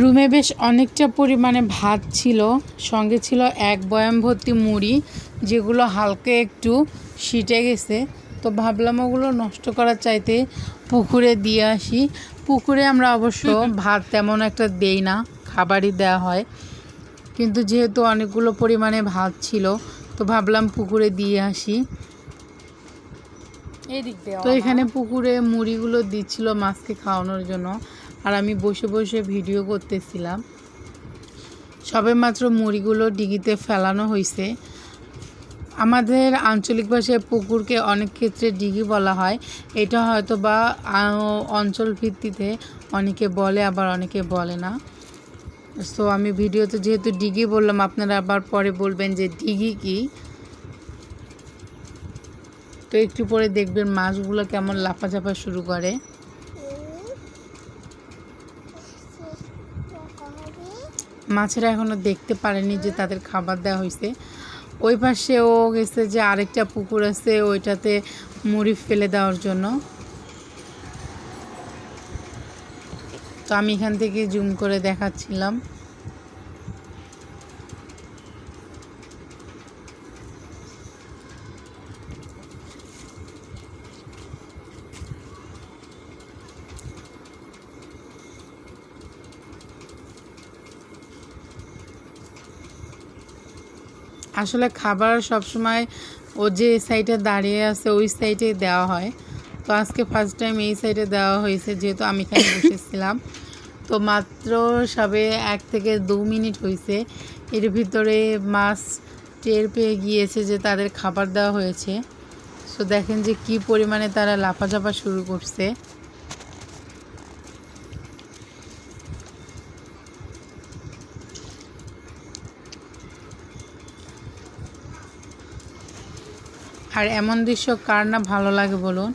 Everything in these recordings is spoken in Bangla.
রুমে বেশ অনেকটা পরিমাণে ভাত ছিল সঙ্গে ছিল এক বয়াম ভর্তি মুড়ি যেগুলো হালকা একটু সিটে গেছে। তো ভাবলাম ওগুলো নষ্ট করার চাইতে পুকুরে দিয়ে আসি। পুকুরে আমরা অবশ্য ভাত তেমন একটা দেই না খাবারই দেওয়া হয়। কিন্তু যেহেতু অনেকগুলো পরিমাণে ভাত ছিল তো ভাবলাম পুকুরে দিয়ে আসি। তো এখানে পুকুরে মুড়িগুলো দিচ্ছিল মাছকে খাওয়ানোর জন্য। আর আমি বসে বসে ভিডিও করতেছিলাম। সবে মাত্র মুড়িগুলো ডিগিতে ফেলানো হয়েছে আমাদের আঞ্চলিক ভাষায় পুকুরকে অনেক ক্ষেত্রে ডিগি বলা হয়। এটা হয়তো বা অঞ্চল ভিত্তিতে অনেকে বলে, আবার অনেকে বলে না। সো আমি ভিডিওতে যেহেতু ডিগি বললাম, আপনারা আবার পরে বলবেন যে ডিগি কি। তো একটু পরে দেখবেন মাছগুলো কেমন লাফাঝাপা শুরু করে। মাছেরা এখনও দেখতে পারেনি যে তাদের খাবার দেওয়া হয়েছে। ওই পাশে ও গেছে যে আরেকটা পুকুর আছে, ওইটাতে মুড়ি ফেলে দেওয়ার জন্য। তো আমি এখান থেকে জুম করে দেখাচ্ছিলাম। আসলে খাবার সবসময় ও যে সাইডে দাঁড়িয়ে আছে ওই সাইডে দেওয়া হয়। তো আজকে ফার্স্ট টাইম এই সাইডে দেওয়া হয়েছে যেহেতু আমি এখানে বসেছিলাম। তো মাত্র সবে এক থেকে দু মিনিট হয়েছে। এর ভিতরে মাছ টের পেয়ে গিয়েছে যে তাদের খাবার দেওয়া হয়েছে। সো দেখেন যে কি পরিমাণে তারা লাফাঝাপা শুরু করছে। আর এমন দৃশ্য কার না ভালো লাগে বলুন?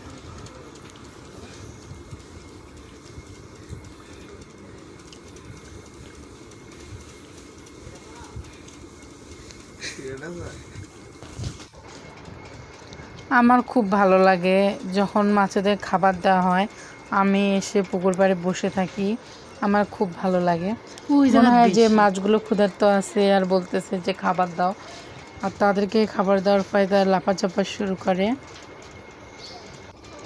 আমার খুব ভালো লাগে যখন মাছেদের খাবার দেওয়া হয় আমি এসে পুকুর পাড়ে বসে থাকি আমার খুব ভালো লাগে। মনে হয় যে মাছগুলো ক্ষুধার্ত আছে আর বলতেছে যে খাবার দাও। আর তাদেরকে খাবার দেওয়ার পরে তারা লাফাচাপা শুরু করে।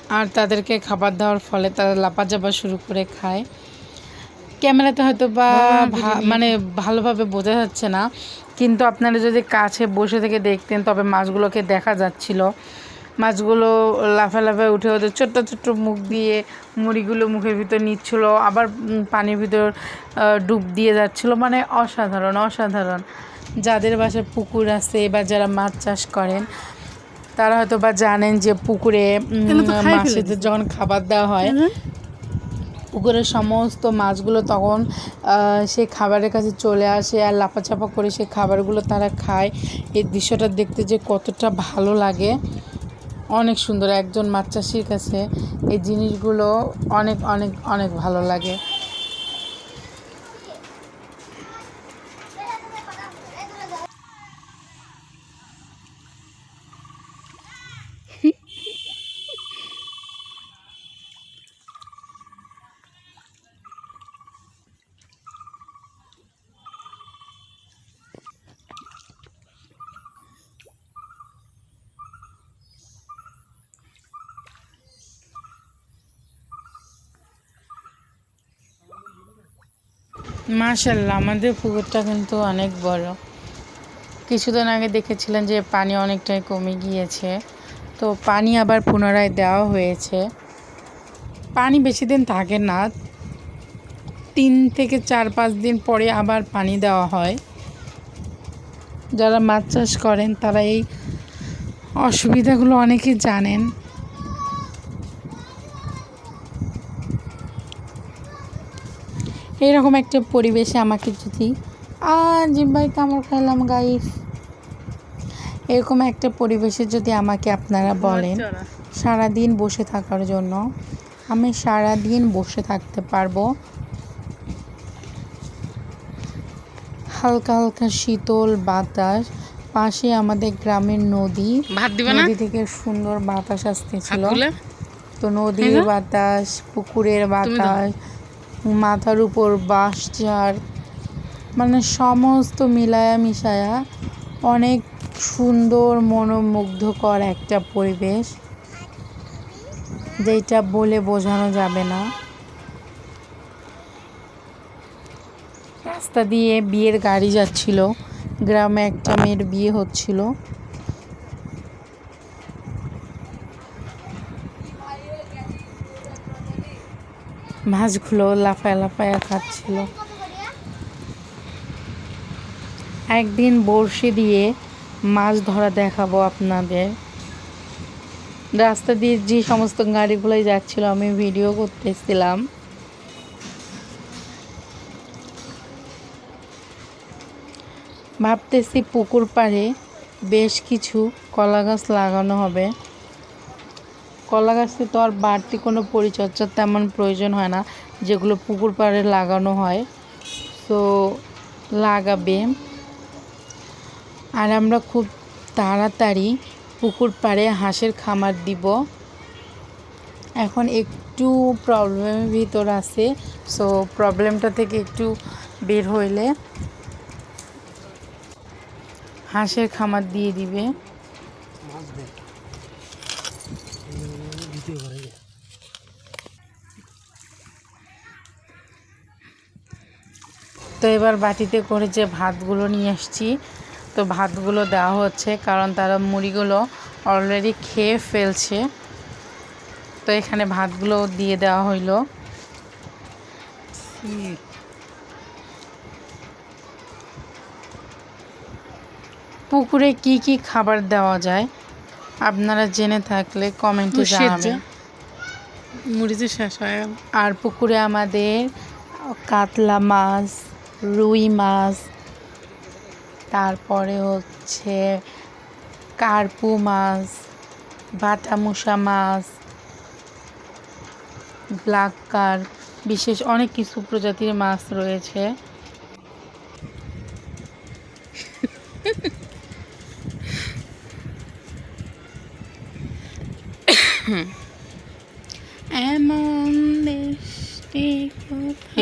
আর তাদেরকে খাবার দেওয়ার ফলে তারা লাফাচাপা শুরু করে খায়। ক্যামেরাতে হয়তো বা ভা- মানে ভালোভাবে বোঝা যাচ্ছে না। কিন্তু আপনারা যদি কাছে বসে থেকে দেখতেন তবে মাছগুলোকে দেখা যাচ্ছিল। মাছগুলো লাফা লাফায় উঠে ওদের ছোট্ট ছোট্ট মুখ দিয়ে মুড়িগুলো মুখের ভিতর নিচ্ছিল আবার পানির ভিতর ডুব দিয়ে যাচ্ছিল। মানে অসাধারণ অসাধারণ। যাদের বাসায় পুকুর আছে বা যারা মাছ চাষ করেন তারা হয়তো বা জানেন যে পুকুরে মাছেদের যখন খাবার দেওয়া হয় পুকুরের সমস্ত মাছগুলো তখন সেই খাবারের কাছে চলে আসে আর লাপাচাপা করে সেই খাবারগুলো তারা খায়। এই দৃশ্যটা দেখতে যে কতটা ভালো লাগে। অনেক সুন্দর। একজন মাছ চাষির কাছে এই জিনিসগুলো অনেক অনেক অনেক ভালো লাগে। মাশাল্লাহ আমাদের পুকুরটা কিন্তু অনেক বড়। কিছুদিন আগে দেখেছিলেন যে পানি অনেকটাই কমে গিয়েছে। তো পানি আবার পুনরায় দেওয়া হয়েছে। পানি বেশি দিন থাকে না। তিন থেকে চার পাঁচ দিন পরে আবার পানি দেওয়া হয়। যারা মাছ চাষ করেন, তারা এই অসুবিধাগুলো অনেকেই জানেন। এরকম একটা পরিবেশে আমাকে যদি আজ ভাই কামড় খাইলাম গাইস এরকম একটা পরিবেশে যদি আমাকে আপনারা বলেন সারা দিন বসে থাকার জন্য আমি সারা দিন বসে থাকতে পারব। হালকা হালকা শীতল বাতাস পাশে আমাদের গ্রামের নদী। নদী থেকে সুন্দর বাতাস আসতেছিল। তো নদীর হ্যাঁ বাতাস পুকুরের বাতাস মাথার উপর বাঁশ ঝাড় মানে সমস্ত মিলায়া মিশায়া অনেক সুন্দর মনোমুগ্ধকর একটা পরিবেশ, যেটা বলে বোঝানো যাবে না। রাস্তা দিয়ে বিয়ের গাড়ি যাচ্ছিল, গ্রামে একটা মেয়ের বিয়ে হচ্ছিল। মাছগুলো লাফায় লাফায় খাচ্ছিল একদিন বড়শি দিয়ে মাছ ধরা দেখাবো আপনাদের। রাস্তা দিয়ে যে সমস্ত গাড়িগুলোই যাচ্ছিল, আমি ভিডিও করতেছিলাম। ভাবতেছি পুকুর পাড়ে বেশ কিছু কলা গাছ লাগানো হবে। কলা গাছে তো আর বাড়তি কোনো পরিচর্যার তেমন প্রয়োজন হয় না, যেগুলো পুকুর পাড়ে লাগানো হয়। তো লাগাবে। আর আমরা খুব তাড়াতাড়ি পুকুর পাড়ে হাঁসের খামার দিব। এখন একটু প্রবলেমের ভিতর আছে। সো প্রবলেমটা থেকে একটু বের হইলে হাঁসের খামার দিয়ে দিবে মাছ দেখ ভিডিও করে যে তো এবার বাটিতে করে যে ভাতগুলো নিয়ে আসছি তো ভাতগুলো দেওয়া হচ্ছে কারণ তারা মুড়িগুলো অলরেডি খেয়ে ফেলছে। তো এখানে ভাতগুলো দিয়ে দেওয়া হইল। পুকুরে কি কি খাবার দেওয়া যায় আপনারা জেনে থাকলে কমেন্টে জানাবেন। মুড়িতে শেষ হয় আর পুকুরে আমাদের কাতলা মাছ রুই মাছ তারপরে হচ্ছে কার্পু মাছ বাটামুসা মাছ ব্ল্যাক কার বিশেষ অনেক কিছু প্রজাতির মাছ রয়েছে। এমন দেশটি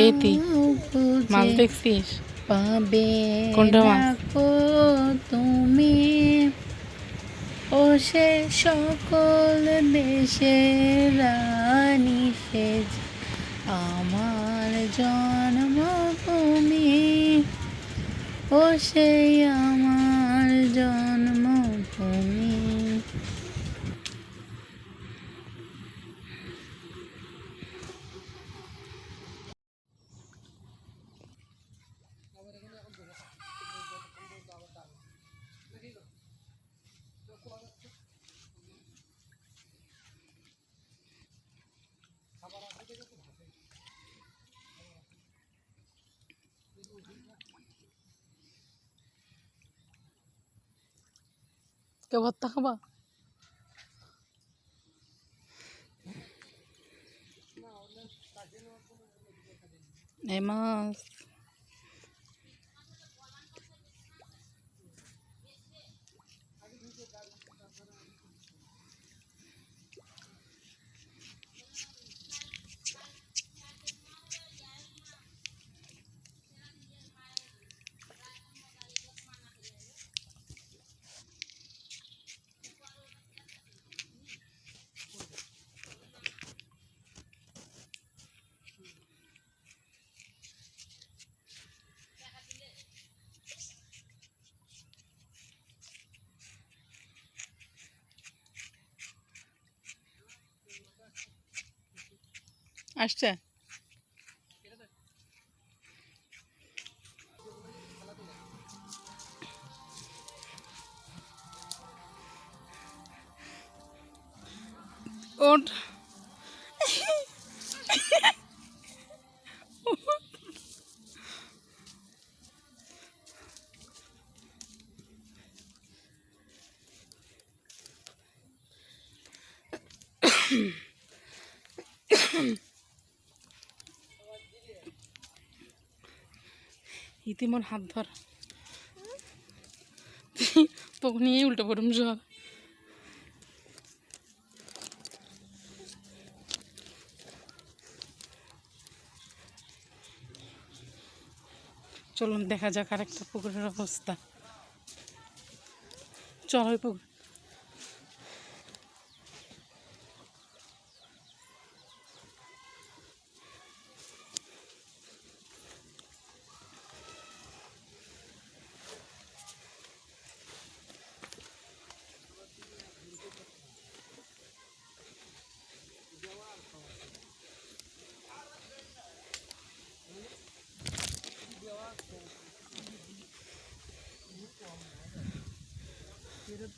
কোথাও মাছ দেখছিস পাবে কোনটা মাছ? তুমি ও সে সকল দেশের রানী সেজ আমার জন্মভূমি ও সেই আমার জন্মভূমি কে ভর্তা খাবা? এই মাছ। আসছে। ওঠ। ইতিমন হাত ধর। তোকে নিয়েই উল্টো পড়ুম সব চলুন, দেখা যাক আরেকটা পুকুরের অবস্থা। চল ওই পুকুর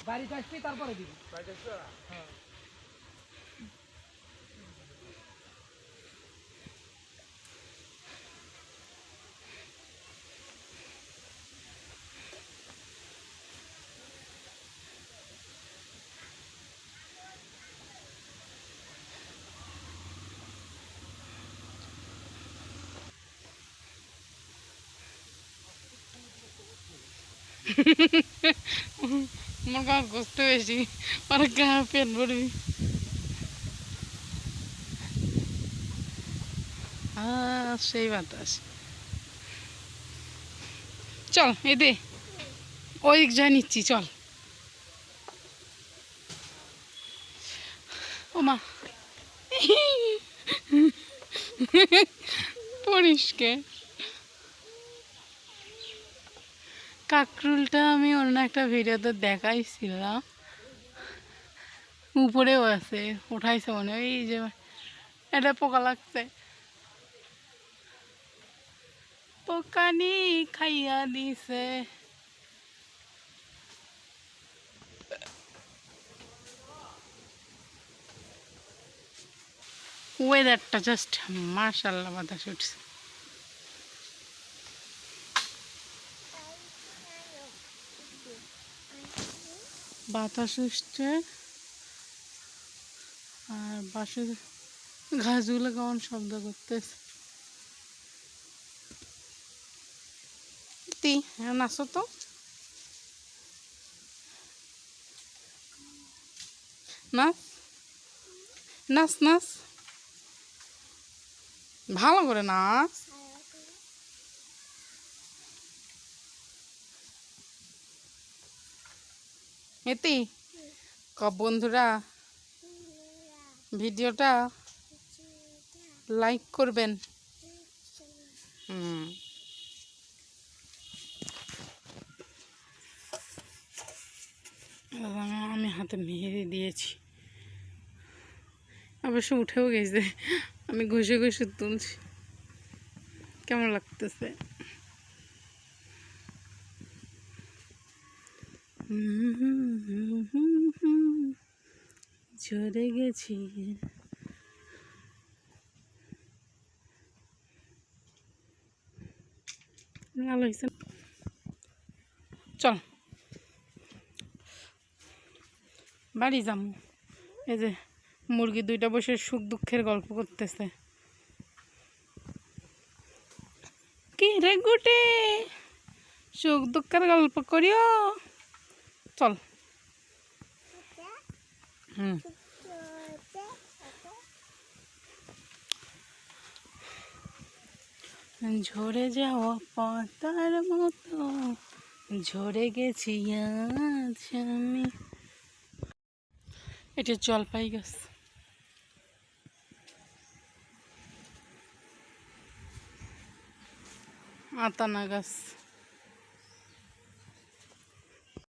বাড়িতে আসবি তারপরে দিবি। আমার গা কষ্ট বেশি আর গা পেট ভরবি সেই বাতাস চল এদে ওই দিক যা নিচ্ছি চল ও মা পরিষ্কার কাকরুলটা আমি অন্য একটা ভিডিওতে দেখাইছিলাম। উপরেও আছে, উঠাইছে মনে হয়, এই যে এটা পোকা লাগছে। পোকানি খাইয়া দিছে। ওয়েদারটা জাস্ট মার্শাল্লাহ বাতাস উঠছে। বাতাস উঠছে আর বাঁশের ঘাসগুলো কেমন শব্দ করতেছে? হ্যাঁ নাচো তো। নাচ নাচ নাচ। ভালো করে নাচ। এতি বন্ধুরা, ভিডিওটা লাইক করবেন। আমি হাতে মেহেদি দিয়েছি। অবশ্য উঠেও গেছে। আমি ঘষে ঘষে তুলছি। কেমন লাগতেছে? ঝরে গেছি। চল। বাড়ি যাম। এই যে মুরগি দুইটা বসে সুখ দুঃখের গল্প করতেছে। কি রে গুটে? সুখ দুঃখের গল্প করিও? চল। হুম। ঝরে যাওয়া পাতার মতো, ঝরে গেছি আজ আমি। এটা জলপাই গাছ। আতানা গাছ।